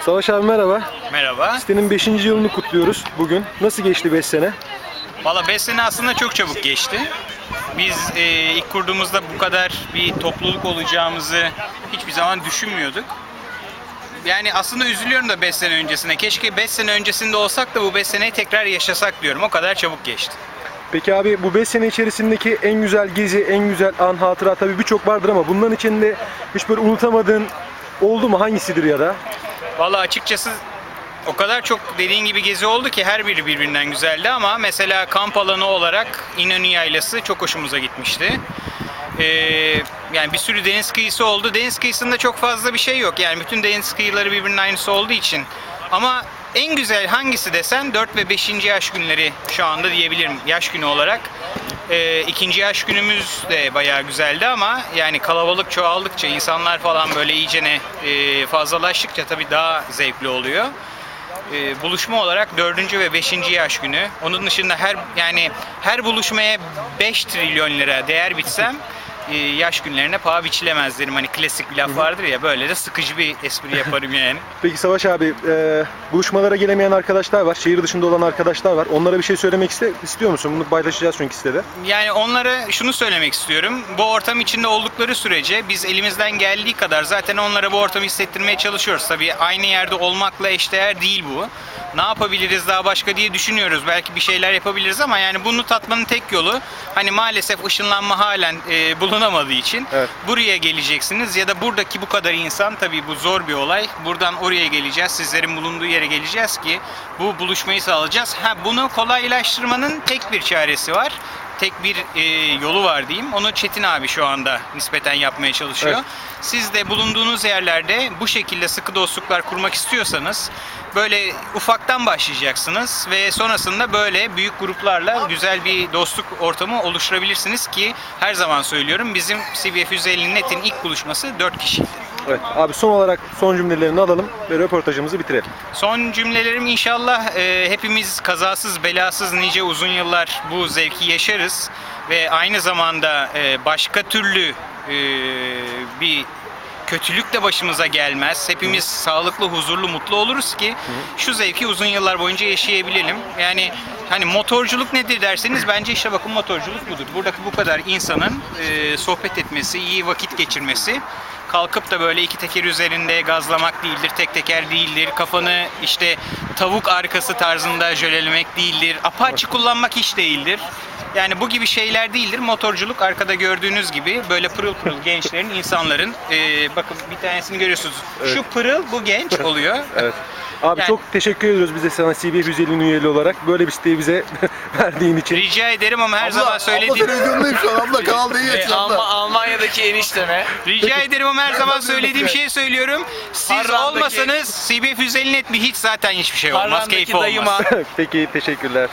Savaş abi merhaba. Merhaba. Sitenin 5. yılını kutluyoruz bugün. Nasıl geçti 5 sene? Valla 5 sene aslında çok çabuk geçti. Biz e, ilk kurduğumuzda bu kadar bir topluluk olacağımızı hiçbir zaman düşünmüyorduk. Yani aslında üzülüyorum da 5 sene öncesine. Keşke 5 sene öncesinde olsak da bu 5 seneyi tekrar yaşasak diyorum. O kadar çabuk geçti. Peki abi bu 5 sene içerisindeki en güzel gezi, en güzel an, hatıra tabii birçok vardır ama bunların içinde hiç böyle unutamadığın oldu mu? Hangisidir ya da? Valla açıkçası o kadar çok dediğin gibi gezi oldu ki her biri birbirinden güzeldi ama mesela kamp alanı olarak İnönü Yaylası çok hoşumuza gitmişti. Ee, yani bir sürü deniz kıyısı oldu. Deniz kıyısında çok fazla bir şey yok. Yani bütün deniz kıyıları birbirinin aynısı olduğu için. Ama en güzel hangisi desen 4 ve 5. yaş günleri şu anda diyebilirim yaş günü olarak. Ee, ikinci yaş günümüz de bayağı güzeldi ama yani kalabalık çoğaldıkça insanlar falan böyle iyicene e, fazlalaştıkça tabii daha zevkli oluyor. Ee, buluşma olarak dördüncü ve beşinci yaş günü. Onun dışında her yani her buluşmaya 5 trilyon lira değer bitsem e, yaş günlerine paha biçilemez derim. Hani klasik bir laf vardır ya böyle de sıkıcı bir espri yaparım yani. Peki Savaş abi e, buluşmalara gelemeyen arkadaşlar var. Şehir dışında olan arkadaşlar var. Onlara bir şey söylemek iste, istiyor musun? Bunu paylaşacağız çünkü sitede. Yani onlara şunu söylemek istiyorum. Bu ortam içinde oldukları sürece biz elimizden geldiği kadar zaten onlara bu ortamı hissettirmeye çalışıyoruz. Tabii aynı yerde olmakla eşdeğer değil bu. Ne yapabiliriz daha başka diye düşünüyoruz. Belki bir şeyler yapabiliriz ama yani bunu tatmanın tek yolu hani maalesef ışınlanma halen e, bulunamadığı için Evet. buraya geleceksiniz ya da buradaki bu kadar insan tabii bu zor bir olay. Buradan oraya geleceğiz. Sizlerin bulunduğu yere geleceğiz ki bu buluşmayı sağlayacağız. Ha bunu kolaylaştırmanın tek bir çaresi var. Tek bir e, yolu var diyeyim. Onu Çetin abi şu anda nispeten yapmaya çalışıyor. Evet. Siz de bulunduğunuz yerlerde bu şekilde sıkı dostluklar kurmak istiyorsanız böyle ufaktan başlayacaksınız ve sonrasında böyle büyük gruplarla güzel bir dostluk ortamı oluşturabilirsiniz ki her zaman söylüyorum bizim CBF 150 Net'in ilk buluşması 4 kişiydi. Evet. Abi son olarak son cümlelerini alalım ve röportajımızı bitirelim. Son cümlelerim inşallah e, hepimiz kazasız belasız nice uzun yıllar bu zevki yaşarız ve aynı zamanda e, başka türlü e, bir kötülük de başımıza gelmez. Hepimiz sağlıklı, huzurlu, mutlu oluruz ki şu zevki uzun yıllar boyunca yaşayabilelim. Yani hani motorculuk nedir derseniz bence işte bakın motorculuk budur. Buradaki bu kadar insanın e, sohbet etmesi, iyi vakit geçirmesi kalkıp da böyle iki teker üzerinde gazlamak değildir, tek teker değildir, kafanı işte tavuk arkası tarzında jölelemek değildir, apaçı kullanmak hiç değildir. Yani bu gibi şeyler değildir. Motorculuk arkada gördüğünüz gibi böyle pırıl pırıl gençlerin, insanların e, bakın bir tanesini görüyorsunuz. Şu pırıl bu genç oluyor. Evet. Abi Yani- çok teşekkür ediyoruz bize sana CBF 150'nin üyeli olarak. Böyle bir siteyi bize verdiğin için. Rica ederim ama her Abla, zaman abla söylediğim televizyondayım şu an abla kanalda iyi E, abla. Almanya'daki enişteme. Rica ederim ama her zaman söylediğim şeyi söylüyorum. Siz Harran'daki- olmasanız CBF 150 net mi hiç zaten hiçbir şey olmaz. Harran'daki Keyfi olmaz. dayıma Peki teşekkürler.